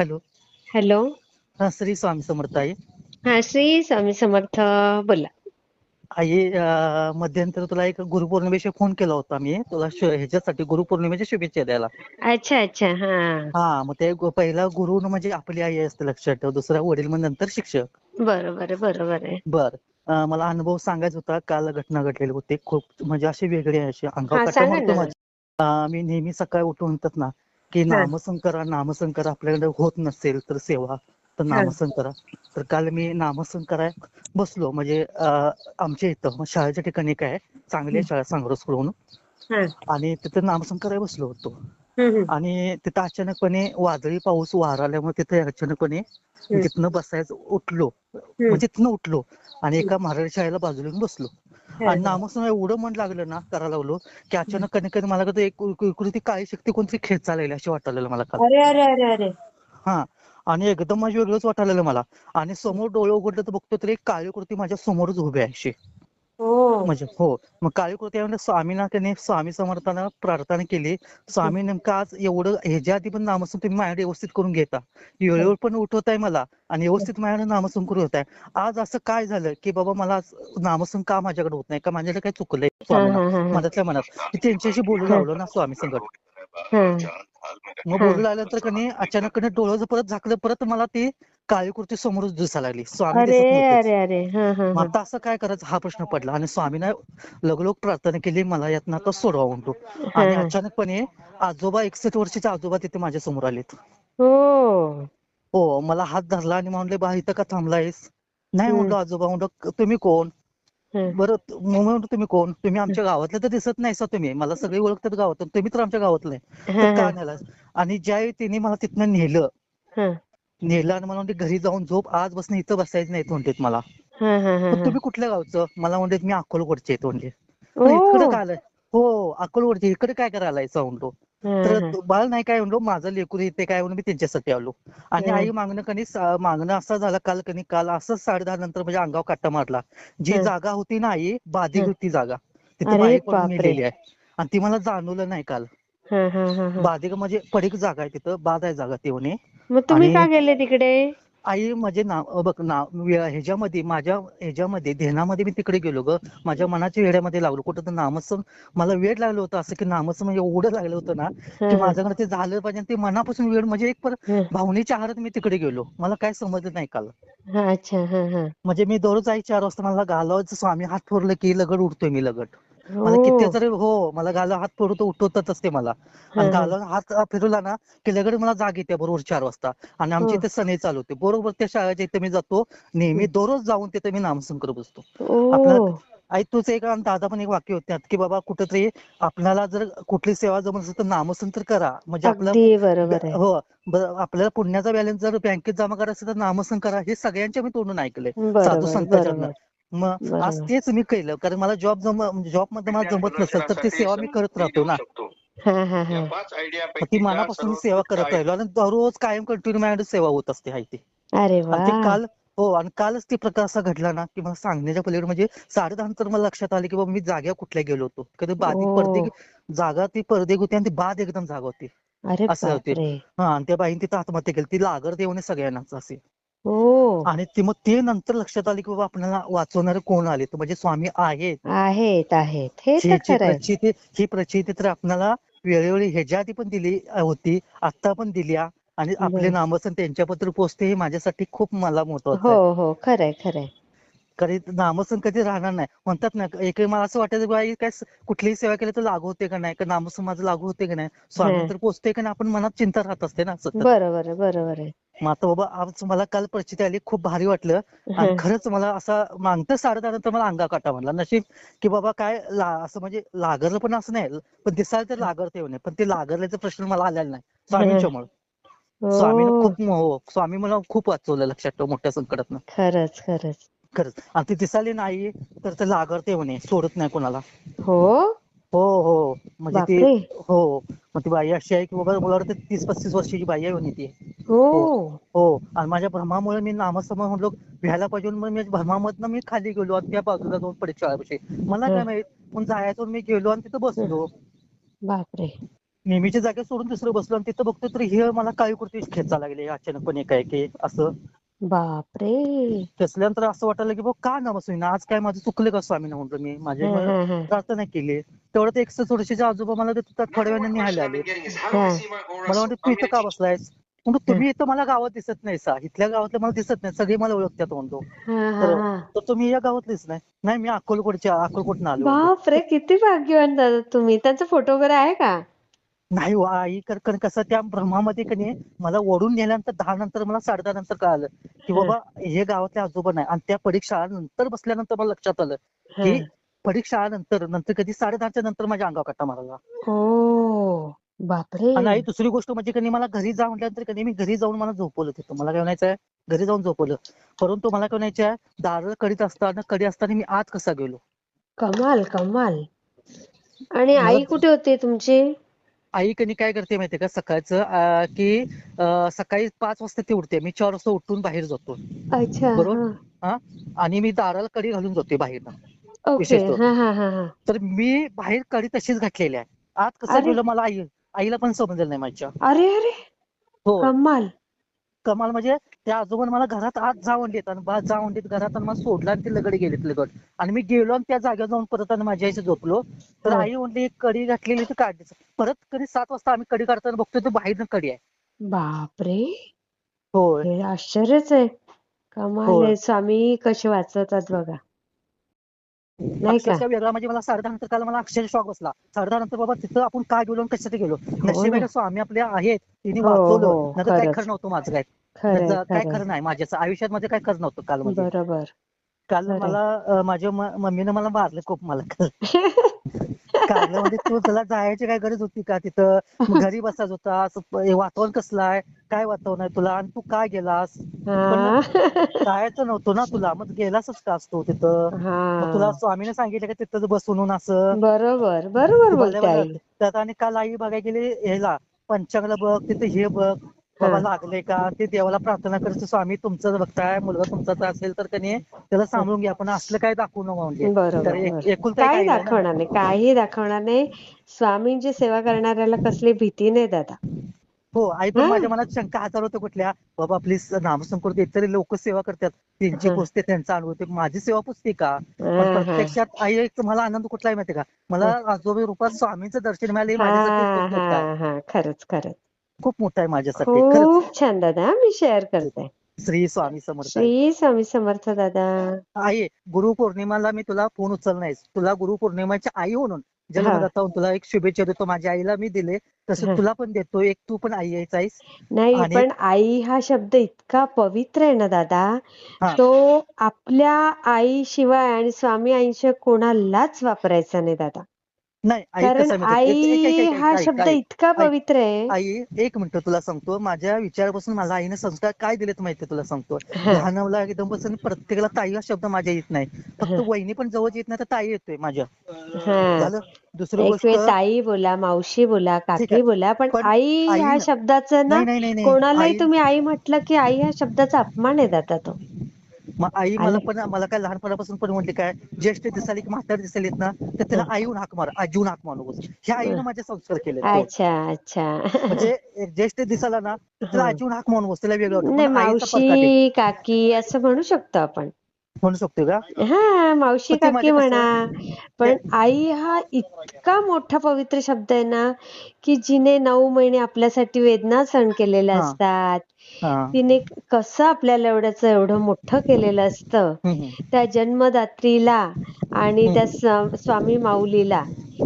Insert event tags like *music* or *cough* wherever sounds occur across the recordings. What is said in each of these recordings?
Hello. Hello. हा श्री स्वामी समर्थ आई. हा श्री स्वामी समर्थ बोला. आई अं, मध्यंतरी तुला एक गुरुपौर्णिमेशी फोन केला होता मी. तुला शु- ह्याच्यासाठी गुरुपौर्णिमेच्या शुभेच्छा द्यायला. अच्छा अच्छा हा. हा मग ते गु- पहिला गुरु म्हणजे आपली आई असते लक्षात ठेव. दुसरा वडील मग नंतर शिक्षक. बरोबर आहे बरोबर आहे. बर. अं, मला अनुभव सांगायचा होता. काल घटना घडलेली होती. खूप म्हणजे अशी वेगळी आहे अशी. अंगावर काटा सांगा मारतो ना. माझ्या अं, मी नेहमी सकाळी उठून म्हणतात ना की हा. नामसंकरा नामसंकरा आपल्याकडे होत नसेल तर सेवा तर हा. नामसंकरा तर काल मी नामसंकराय बसलो. म्हणजे आमच्या इथं शाळेच्या ठिकाणी काय चांगली शाळा सांगरो स्कूल म्हणून हा. आणि तिथं नामसंकराय बसलो होतो. आणि तिथं अचानकपणे वादळी पाऊस वारा आल्यामुळे तिथे अचानकपणे तिथनं बसायचं उठलो. म्हणजे तिथनं उठलो. आणि एका मराठी शाळेला बाजूला येऊन बसलो. आणि नामस्मरण एवढं मन लागलं ना करायला लागलो की अचानक कधी कधी मला कधी एक इकडे ती काळी शक्ती कोणतरी खेचायला लागली अशी वाटायला मला काल अरे अरे अरे अरे. हा आणि एकदम माझी वेगळंच वाटायला मला. आणि समोर डोळे उघडलं तर बघतो तर एक काळी कुर्ती माझ्या समोरच उभी आहे अशी. हो म्हणजे हो. मग काळी म्हणजे स्वामींना त्याने स्वामी समर्थांना प्रार्थना केली. स्वामी नेमकं आज एवढं ह्याच्या आधी पण नामस्मरण तुम्ही माझ्याकडे व्यवस्थित करून घेता. वेळेवर पण उठवताय मला आणि व्यवस्थित माझ्याकडे नामस्मरण करून होत आहे आज असं काय झालं की बाबा मला आज नामस्मरण का माझ्याकडे होत नाही? का माझ्याकडे काय चुकलंय? हा, हा, हा, हा. मनातल्या मनात. त्यांच्याशी बोलू लागलो ना स्वामी संकट हा. मग बोलू लागल्यानंतर कणी अचानक कणी डोळं परत झाकलं परत मला ती काळी कुर्ती समोरच दिसायला लागली. स्वामी अरे हा हा हा. आता असं काय करायचं? हा प्रश्न पडला आणि स्वामीनं लगलोक प्रार्थना केली मला यातनं आता सोडवा म्हणतो आणि. अचानकपणे आजोबा एकसष्ट वर्षाचे आजोबा तिथे माझ्यासमोर आलेत. हो. हो मला हात धरला आणि म्हणले बा इथं का थांबलायस? नाही. म्हणलो आजोबा म्हणलो तुम्ही कोण. बरं म्हणतो तुम्ही कोण? तुम्ही आमच्या गावातले तर दिसत नाही सा तुम्ही. मला सगळे ओळखतात गावात तुम्ही तर आमच्या गावातले. का. नेला? आणि ज्यावेळी तिने मला तिथनं नेलं. नेलं आणि मला म्हणते घरी जाऊन झोप. आज बसून इथं बसायचं नाही म्हणतात मला. तुम्ही कुठल्या गावचं? मला म्हणते मी अक्कलकोटचे आहेत म्हणले इकडे काय आलाय? हो अक्कलकोटचे. इकडे काय करायला म्हणतो तर. तो बाळ नाही काय म्हणलो माझं लेकरू इथे काय म्हणून मी त्यांच्यासाठी आलो आणि. आई मागणं कणी सा- मागणं असं झालं काल कणी काल असंच साडे दहा नंतर म्हणजे अंगावर काटा मारला जी. जागा होती ना आई बाधिक हा. होती जागा तिथे बाई पडून. मेलेली आहे आणि ती मला जाणवलं नाही काल हा, हा, हा, हा. बाधिक म्हणजे पडीक जागा आहे तिथं बाद आहे जागा ती म्हणे मग तुम्ही का गेले तिकडे आई म्हणजे नाव बघ नाव वे- ह्याच्यामध्ये माझ्या ह्याच्यामध्ये ध्यानामध्ये मी तिकडे गेलो ग. माझ्या मनाच्या वेड्यामध्ये लागलो. कुठं तर नामस्मरण मला वेळ लागलं होतं असं की नामस्मरण एवढं लागलं होतं ना की. माझ्याकडे ते झालं पाहिजे ते मनापासून वेळ म्हणजे एक पर. भावनेच्या आहारात मी तिकडे गेलो. मला काय समजलं नाही काल. अच्छा म्हणजे मी दररोज आई चार वाजता मला घालावायचं स्वामी हात फोरलं की लगड उठतोय मी लगड. मला हो. किती जरी हो मला गाला हात फोडतो उठवतातच ते मला. हा, आणि हा. गाला हात फिरवला ना की लगड मला जाग येते बरोबर चार वाजता. आणि आमच्या हो. इथे सने चालू होते. बरोबर त्या शाळेच्या इथे मी जातो. नेहमी दररोज जाऊन तिथे मी नामस्मरण करत बसतो. आई तुझं एक आणि दादा पण एक वाक्य होत्यात की बाबा कुठेतरी आपल्याला जर कुठली सेवा जमत असेल तर नामस्मरण तर करा. म्हणजे आपलं हो आपल्याला पुण्याचा बॅलन्स जर बँकेत जमा करायचा असेल तर नामस्मरण करा. हे सगळ्यांच्या मी तोंडून ऐकलंय. साधू संतांच्या मग आज. तेच मी केलं. कारण मला जॉब जम जॉबमध्ये मला जमत नसेल तर ती सेवा मी करत राहतो ना. हा हा हा. ती मनापासून सेवा करत राहिलो आणि दररोज कायम कंटिन्यू माझ्याकडे सेवा होत असते हाय ती. अरे काल हो आणि कालच ते प्रकार असा घडला ना की मला सांगण्याच्या पलीकडे म्हणजे साडे दहा नंतर मला लक्षात आले की बाबा मी जाग्या कुठल्या गेलो होतो. कधी बाधिक ओ. पडदे जागा ती पडदे होती आणि ती बाद एकदम जागा होती. अरे असं होते. हा आणि त्या बाईने तिथं आत्महत्या केली. ती लागत देऊन सगळ्यांनाच असे. हो. आणि ते मग ते नंतर लक्षात आले की बाबा आपल्याला वाचवणारे कोण आले? तर म्हणजे स्वामी आहेत. आहेत आहेत. हे तर खरं आहे प्रचिती ही प्रचिती तर आपल्याला वेळोवेळी ह्याच्या आधी पण दिली होती आता पण दिल्या आणि आपले बरं. नामस्मरण त्यांच्याबद्दल पोचते हे माझ्यासाठी खूप मला महत्वाचं हो आहे हो. खरंय खरंय. कारण नामस्मरण कधी राहणार नाही. म्हणतात ना एक मला असं वाटायचं बाई काय कुठलीही सेवा केली तर लागू होते का नाही? का नामस्मरण माझं लागू होते का नाही? स्वामी. तर पोचते का नाही? आपण मनात चिंता राहत असते ना सतत. बरोबर बरोबर आहे. मग आता बाबा आज मला काल प्रचिती आली खूप भारी वाटलं. आणि. खरंच मला असा मागतं साडे दहा नंतर मला अंगा काटा म्हणला. नशीब की बाबा काय असं म्हणजे लागरलं पण असं नाही पण दिसायला तर लागत येऊ नये पण ते लागरल्याचा प्रश्न मला आलेला नाही स्वामींच्यामुळे. स्वामीनं हो. खूप हो स्वामी मला खूप वाचवलं लक्षात ठेव मोठ्या संकटातनं. खरंच खरंच. खरंच. आणि ती दिसाली नाही तर ते येऊ नये सोडत नाही कोणाला. हो? हो हो. म्हणजे ती बापरे. हो. मग ती बाई अशी आहे की बाबा मला वाटतं तीस पस्तीस वर्षाची बाई आहे म्हणे ती. हो. हो. आणि माझ्या भ्रमामुळे मी नामसमोर म्हणलो भ्यायला पाहिजे म्हणून मी भ्रमामधनं मी खाली गेलो आणि त्या बाजूला जाऊन परीक्षा मला काय हं. माहीत पण जायचं मी गेलो आणि तिथं बसलो. बापरे. नेहमीच्या जागेत सोडून दुसरं बसलो आणि तिथं बघतो तर हे मला काळी कुर्ती खेचा लागली अचानकपणे काय की असं. बापरे. त्याच्यानंतर असं वाटायला की बघ का ना आज काय माझं चुकलं का स्वामी म्हणतो मी? माझे. प्रार्थना केली. तेवढं ते एकशे थोडेसे आजोबा मला तिथं थोड्या वेळाने निहायला आले. मला म्हणते तू इथं का बसलायस? म्हणतो तुम्ही इथं मला गावात दिसत नाही सा. इथल्या गावातले मला दिसत नाही. सगळे मला ओळखतात म्हणतो. हा, हा, तर हा. तर तुम्ही या गावातलीच नाही. नाही मी अक्कलकोटच्या अक्कलकोटनं आलो. बापरे किती भाग्यवान दादा तुम्ही. त्यांचा फोटो वगैरे आहे का? नाही हो, आई कर कर- कसं त्या भ्रमामध्ये कधी मला ओढून नेल्यानंतर दहा नंतर मला साडे दहा नंतर कळालं की बाबा हे गावातले आजोबा नाही. आणि त्या परीक्षा नंतर बसल्यानंतर मला लक्षात आलं की. परीक्षा नंतर नंतर कधी साडे दहाच्या नंतर माझ्या अंगावर कट्टा मारला हो बापरे. आणि आई दुसरी गोष्ट म्हणजे कधी मला घरी जा म्हटल्यानंतर कधी मी घरी जाऊन मला झोपवलं तिथं. मला काय म्हणायचंय घरी जाऊन झोपवलं. परंतु मला काय म्हणायचंय दार कडीत असताना कडी असताना मी आत कसा गेलो? कमाल कमाल. आणि आई कुठे होती तुमची? आई कधी काय करते माहितीये का? सकाळचं की सकाळी पाच वाजता ती उठते. मी चार वाजता उठून बाहेर जातो. अच्छा बरोबर. हा. आणि मी दाराला कडी घालून जाते बाहेर ओके विशेषतः. हा हा हा हा. तर मी बाहेर कडी तशीच घातलेली आहे. आत कसं मला आई आईला पण समजलं नाही माझ्या. अरे अरे. हो. कमाल. कमाल म्हणजे त्या आजोबाने मला घरात आत जाऊन देत आणि बा जाऊन देत घरात आणि मला सोडला आणि ते लगड गेलेत लगड. आणि मी गेलो आणि त्या जागेवर जाऊन परत आणि माझ्या आईशी झोपलो. तर हा. आई म्हणली एक कडी घातलेली ती काढली परत कधी सात वाजता आम्ही कडी काढताना बघतो तर बाहेरनं कडी आहे. बापरे. होय. हे आश्चर्यच आहे. कमाल स्वामी कसे वाचवतात बघा. अक्षरशः वेगळा. म्हणजे मला नंतर काल मला अक्षरशः शॉक बसला. साडे दहा नंतर बाबा तिथं आपण का गेलो आणि कशासाठी गेलो? आहे का स्वामी आपले आहेत. तिने हो, वाचवलं. हो, नाही काय खरंच. खरं नव्हतं माझं काय. काय खरं नाही माझ्याच. आयुष्यात मध्ये काय खरं नव्हतं काल म्हणजे. बरोबर. काल. मला माझ्या मम्मीनं मला मारलं खूप मला. *laughs* म्हणजे तू तुला जायची काय गरज होती का तिथं? *laughs* घरी बसायचं होता हे वातावरण कसलं आहे? काय वातावरण आहे तुला? आणि तू काय गेलास? जायचं नव्हतं ना तुला. मग गेलासच का असतो तिथं? तुला स्वामीने सांगितलं का तिथं बस म्हणून असं? बरोबर बरोबर त्यात आणि काल आई बघायला गेली ह्याला पंचांगला बघ तिथे हे बघ. बाबा. लागले का? ते देवाला प्रार्थना करतो स्वामी तुमचं बघताय मुलगा तुमचाच असेल तर कधी त्याला सांभाळून घ्या पण असलं काय दाखवू नका म्हणजे. काही. दाखवणार नाही काही दाखवणार नाही. स्वामींची सेवा करणाऱ्याला कसली भीती नाही दादा. हो आई पण. माझ्या मनात शंका हजार होत्या कुठल्या? बाबा प्लीज नामसंकृत इतर लोक सेवा करतात. त्यांची. पुसते त्यांचा अनुभव ते माझी सेवा पुसते का. प्रत्यक्षात आई एक मला आनंद कुठला आहे माहितीये का? मला आजोबा रूपात स्वामींचं दर्शन मिळालं माझ्यासाठी खरंच खरंच. खूप मोठं आहे माझ्यासाठी. खरंच. खूप छान दादा. मी शेअर करते. श्री स्वामी समर्थ. आहे. श्री स्वामी समर्थ दादा. आई गुरुपौर्णिमाला मी तुला फोन उचल नाहीस तुला गुरुपौर्णिमाची आई म्हणून जन्मदाता म्हणून तुला एक शुभेच्छा देतो. माझ्या आईला मी दिले. हा. तसं तुला पण देतो. एक तू पण आई आहेस नाही आणि- पण आई हा शब्द इतका पवित्र आहे ना दादा. हा. तो आपल्या आईशिवाय आणि स्वामी आईशिवाय कोणालाच वापरायचा नाही दादा. नाही कारण आई हा शब्द इतका पवित्र आहे. आई एक मिनिट तुला सांगतो. माझ्या विचारापासून मला आईने संस्कार काय दिलेत माहितीये तुला सांगतो. लहानला एकदम प्रत्येकाला ताई हा शब्द माझ्या येत नाही. फक्त. वहिनी पण जवळ येत नाही तर ताई येतोय माझ्या. झालं? दुसरी गोष्ट ताई बोला मावशी बोला काकी. बोला पण आई ह्या शब्दाचं ना कोणालाही तुम्ही आई म्हटलं की आई ह्या शब्दाचा अपमान आहे दादा तो. मग आई मला पण मला काय लहानपणापासून पण म्हटली काय ज्येष्ठ दिसाली की म्हातारी दिसालीत ना तर त्याला हं. आई होऊन हाक मार आजीहून हाक मारू ह्या आईनं. माझे संस्कार केले अच्छा अच्छा म्हणजे ज्येष्ठ दिसाला ना *laughs* त्याला हं. आजीहून हाक म्हणू नकोस त्याला वेगळं. मावशी काकी असं म्हणू शकतो आपण म्हणू शकतो का हा मावशी काकी म्हणा पण आई हा इतका मोठा पवित्र शब्द आहे ना की जिने नऊ महिने आपल्यासाठी वेदना सहन केलेल्या. असतात तिने कसं आपल्याला एवढ्याच एवढं मोठं केलेलं असतं. त्या जन्मदात्रीला आणि. त्या स्वा- स्वामी माऊलीला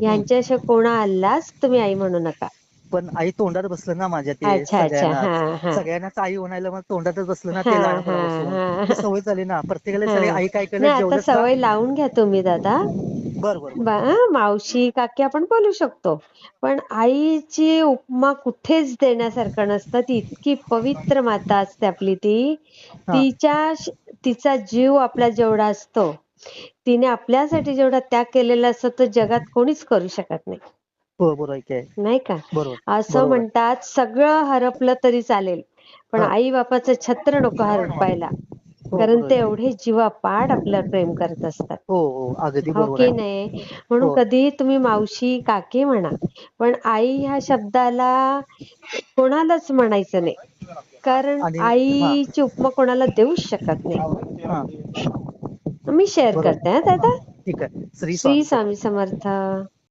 यांच्याशिवाय कोणालाच तुम्ही आई म्हणू नका पण आई तोंडात बसलं ना माझ्या ते अच्छा अच्छा. सगळ्यांना. हा सगळ्यांनाच आई होण्याला मग तोंडातच बसलं ना ते हा, लहानपणापासून. हा. ती सवय झाली ना. प्रत्येकाला हा. आई काय केलं नाही आता जेवढं सवय लावून घ्या तुम्ही दादा. बर बर बर. बा- हं, मावशी काकी आपण बोलू शकतो. पण आईची उपमा कुठेच देण्यासारखं नसतं. ती इतकी पवित्र माता असते आपली ती. हा. तिच्या श- तिचा जीव आपला जेवढा असतो तिने आपल्यासाठी जेवढा त्याग केलेला असतो तो जगात कोणीच करू शकत नाही. हो बरोबर आहे काय नाही का बरोबर असं. म्हणतात सगळं हरपलं तरी चालेल पण हा. आई बापाचं छत्र नको हरपायला हो, कारण ते. एवढे जीवापाड आपल्यावर प्रेम करत असतात हो हो अगदी हो बरोबर की आहे नाही म्हणून हो. कधीही तुम्ही मावशी काकी म्हणा पण आई ह्या शब्दाला कोणालाच म्हणायचं नाही कारण आणि- हा. आईची उपमा कोणाला देऊच शकत नाही हा मी शेअर बरोबर. करते हा दादा ठीक आहे श्री स्वामी समर्थ